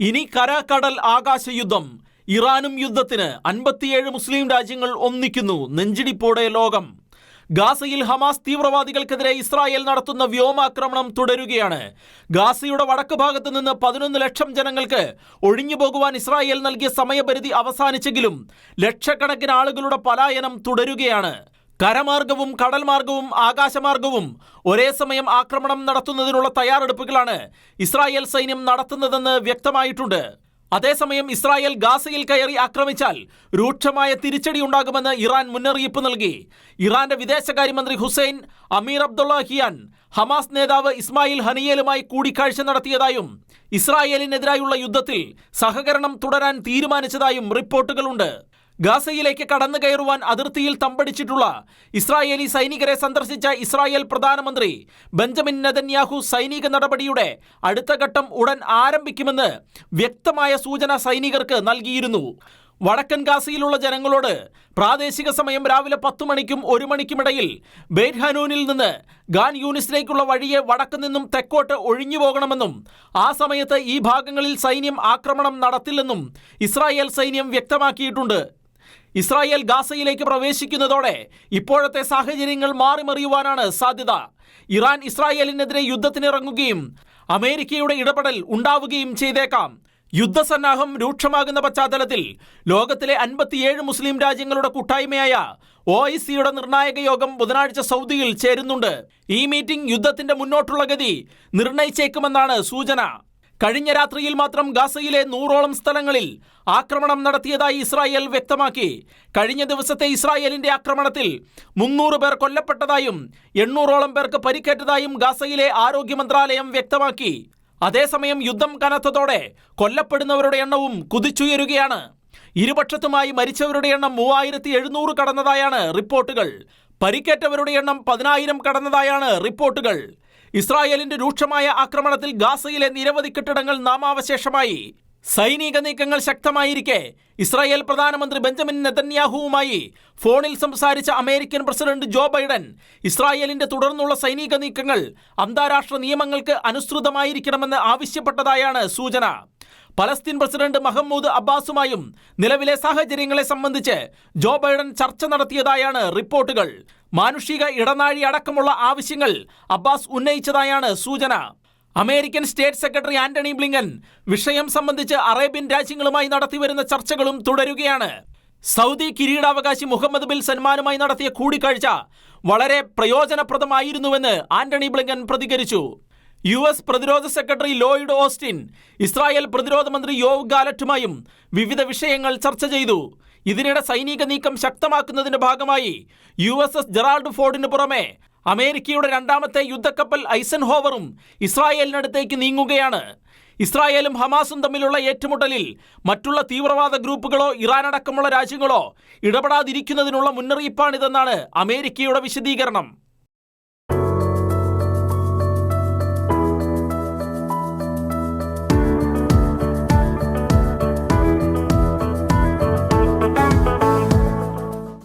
ഇനി കരാക്കടൽ ആകാശ യുദ്ധം ഇറാനും യുദ്ധത്തിന് അൻപത്തിയേഴ് മുസ്ലിം രാജ്യങ്ങൾ ഒന്നിക്കുന്നു. നെഞ്ചിടിപ്പോടെ ലോകം. ഗാസയിൽ ഹമാസ് തീവ്രവാദികൾക്കെതിരെ ഇസ്രായേൽ നടത്തുന്ന വ്യോമാക്രമണം തുടരുകയാണ്. ഗാസയുടെ വടക്ക് ഭാഗത്ത് നിന്ന് പതിനൊന്ന് ലക്ഷം ജനങ്ങൾക്ക് ഒഴിഞ്ഞു പോകുവാൻ ഇസ്രായേൽ നൽകിയ സമയപരിധി അവസാനിച്ചെങ്കിലും ലക്ഷക്കണക്കിന് ആളുകളുടെ പലായനം തുടരുകയാണ്. കരമാർഗവും കടൽമാർഗവും ആകാശമാർഗവും ഒരേ സമയം ആക്രമണം നടത്തുന്നതിനുള്ള തയ്യാറെടുപ്പുകളാണ് ഇസ്രായേൽ സൈന്യം നടത്തുന്നതെന്ന് വ്യക്തമായിട്ടുണ്ട്. അതേസമയം ഇസ്രായേൽ ഗാസയിൽ കയറി ആക്രമിച്ചാൽ രൂക്ഷമായ തിരിച്ചടി ഉണ്ടാകുമെന്ന് ഇറാൻ മുന്നറിയിപ്പ് നൽകി. ഇറാന്റെ വിദേശകാര്യമന്ത്രി Hossein Amir Abdollahian Hamas നേതാവ് ഇസ്മായിൽ ഹനിയേലുമായി കൂടിക്കാഴ്ച നടത്തിയതായും ഇസ്രായേലിനെതിരായുള്ള യുദ്ധത്തിൽ സഹകരണം തുടരാൻ തീരുമാനിച്ചതായും റിപ്പോർട്ടുകളുണ്ട്. ഗാസയിലേക്ക് കടന്നു കയറുവാൻ അതിർത്തിയിൽ തമ്പടിച്ചിട്ടുള്ള ഇസ്രായേലി സൈനികരെ സന്ദർശിച്ച ഇസ്രായേൽ പ്രധാനമന്ത്രി ബെഞ്ചമിൻ നദന്യാഹു സൈനിക നടപടിയുടെ അടുത്ത ഘട്ടം ഉടൻ ആരംഭിക്കുമെന്ന് വ്യക്തമായ സൂചന സൈനികർക്ക് നൽകിയിരുന്നു. വടക്കൻ ഗാസയിലുള്ള ജനങ്ങളോട് പ്രാദേശിക സമയം രാവിലെ പത്ത് മണിക്കും ഒരു മണിക്കുമിടയിൽ ഹനൂനിൽ നിന്ന് ഗാൻ യൂണിസിലേക്കുള്ള വഴിയെ വടക്കു നിന്നും തെക്കോട്ട് ഒഴിഞ്ഞു പോകണമെന്നും ആ സമയത്ത് ഈ ഭാഗങ്ങളിൽ സൈന്യം ആക്രമണം നടത്തില്ലെന്നും ഇസ്രായേൽ സൈന്യം വ്യക്തമാക്കിയിട്ടുണ്ട്. ഇസ്രായേൽ ഗാസയിലേക്ക് പ്രവേശിക്കുന്നതോടെ ഇപ്പോഴത്തെ സാഹചര്യങ്ങൾ മാറിമറിയുവാനാണ് സാധ്യത. ഇറാൻ ഇസ്രായേലിനെതിരെ യുദ്ധത്തിനിറങ്ങുകയും അമേരിക്കയുടെ ഇടപെടൽ ഉണ്ടാവുകയും ചെയ്തേക്കാം. യുദ്ധസന്നാഹം രൂക്ഷമാകുന്ന പശ്ചാത്തലത്തിൽ ലോകത്തിലെ അൻപത്തിയേഴ് മുസ്ലിം രാജ്യങ്ങളുടെ കൂട്ടായ്മയായ ഒ ഐ സിയുടെ നിർണായക യോഗം ബുധനാഴ്ച സൗദിയിൽ ചേരുന്നുണ്ട്. ഈ മീറ്റിംഗ് യുദ്ധത്തിന്റെ മുന്നോട്ടുള്ള ഗതി നിർണയിച്ചേക്കുമെന്നാണ് സൂചന. കഴിഞ്ഞ രാത്രിയിൽ മാത്രം ഗാസയിലെ നൂറോളം സ്ഥലങ്ങളിൽ ആക്രമണം നടത്തിയതായി ഇസ്രായേൽ വ്യക്തമാക്കി. കഴിഞ്ഞ ദിവസത്തെ ഇസ്രായേലിന്റെ ആക്രമണത്തിൽ മുന്നൂറ് പേർ കൊല്ലപ്പെട്ടതായും എണ്ണൂറോളം പേർക്ക് പരിക്കേറ്റതായും ഗാസയിലെ ആരോഗ്യ മന്ത്രാലയം വ്യക്തമാക്കി. അതേസമയം യുദ്ധം കനത്തതോടെ കൊല്ലപ്പെടുന്നവരുടെ എണ്ണവും കുതിച്ചുയരുകയാണ്. ഇരുപക്ഷത്തുമായി മരിച്ചവരുടെ എണ്ണം മൂവായിരത്തി എഴുന്നൂറ് കടന്നതായാണ് റിപ്പോർട്ടുകൾ. പരിക്കേറ്റവരുടെ എണ്ണം പതിനായിരം കടന്നതായാണ് റിപ്പോർട്ടുകൾ. ഇസ്രായേലിന്റെ രൂക്ഷമായ ആക്രമണത്തിൽ ഗാസയിലെ നിരവധി കെട്ടിടങ്ങൾ നാമാവശേഷമായി. സൈനിക നീക്കങ്ങൾ ശക്തമായിരിക്കെ. ഇസ്രായേൽ പ്രധാനമന്ത്രി ബെഞ്ചമിൻ നെതന്യാഹുവുമായി ഫോണിൽ സംസാരിച്ച അമേരിക്കൻ പ്രസിഡന്റ് ജോ ബൈഡൻ ഇസ്രായേലിന്റെ തുടർന്നുള്ള സൈനിക നീക്കങ്ങൾ അന്താരാഷ്ട്ര നിയമങ്ങൾക്ക് അനുസൃതമായിരിക്കണമെന്ന് ആവശ്യപ്പെട്ടതായാണ് സൂചന. പലസ്തീൻ പ്രസിഡന്റ് മഹമ്മൂദ് അബ്ബാസുമായും നിലവിലെ സാഹചര്യങ്ങളെ സംബന്ധിച്ച് ജോ ബൈഡൻ ചർച്ച നടത്തിയതായാണ് റിപ്പോർട്ടുകൾ. മാനുഷിക ഇടനാഴി അടക്കമുള്ള ആവശ്യങ്ങൾ അബ്ബാസ് ഉന്നയിച്ചതായാണ് സൂചന. American state secretary Antony Blinken വിഷയം സംബന്ധിച്ച് അറേബ്യൻ രാജ്യങ്ങളുമായി നടത്തിവരുന്ന ചർച്ചകളും തുടരുകയാണ്. സൗദി കിരീടാവകാശി മുഹമ്മദ് ബിൻ സൽമാനുമായി നടത്തിയ കൂടിക്കാഴ്ച വളരെ പ്രയോജനപ്രദമായിരുന്നുവെന്ന് ആന്റണി ബ്ലിങ്കൻ പ്രതികരിച്ചു. യു എസ് പ്രതിരോധ സെക്രട്ടറി ലോയിഡ് ഓസ്റ്റിൻ ഇസ്രായേൽ പ്രതിരോധ മന്ത്രി യോവ് ഗാലറ്റുമായും വിവിധ വിഷയങ്ങൾ ചർച്ച ചെയ്തു. ഇതിനിടെ സൈനിക നീക്കം ശക്തമാക്കുന്നതിന്റെ ഭാഗമായി യു എസ് എസ് ജെറാൾഡ് ഫോർഡിന് പുറമെ അമേരിക്കയുടെ രണ്ടാമത്തെ യുദ്ധക്കപ്പൽ ഐസൻഹോവറും ഇസ്രായേലിനടുത്തേക്ക് നീങ്ങുകയാണ്. ഇസ്രായേലും ഹമാസും തമ്മിലുള്ള ഏറ്റുമുട്ടലിൽ മറ്റുള്ള തീവ്രവാദ ഗ്രൂപ്പുകളോ ഇറാൻ അടക്കമുള്ള രാജ്യങ്ങളോ ഇടപെടാതിരിക്കുന്നതിനുള്ള മുന്നറിയിപ്പാണിതെന്നാണ് അമേരിക്കയുടെ വിശദീകരണം.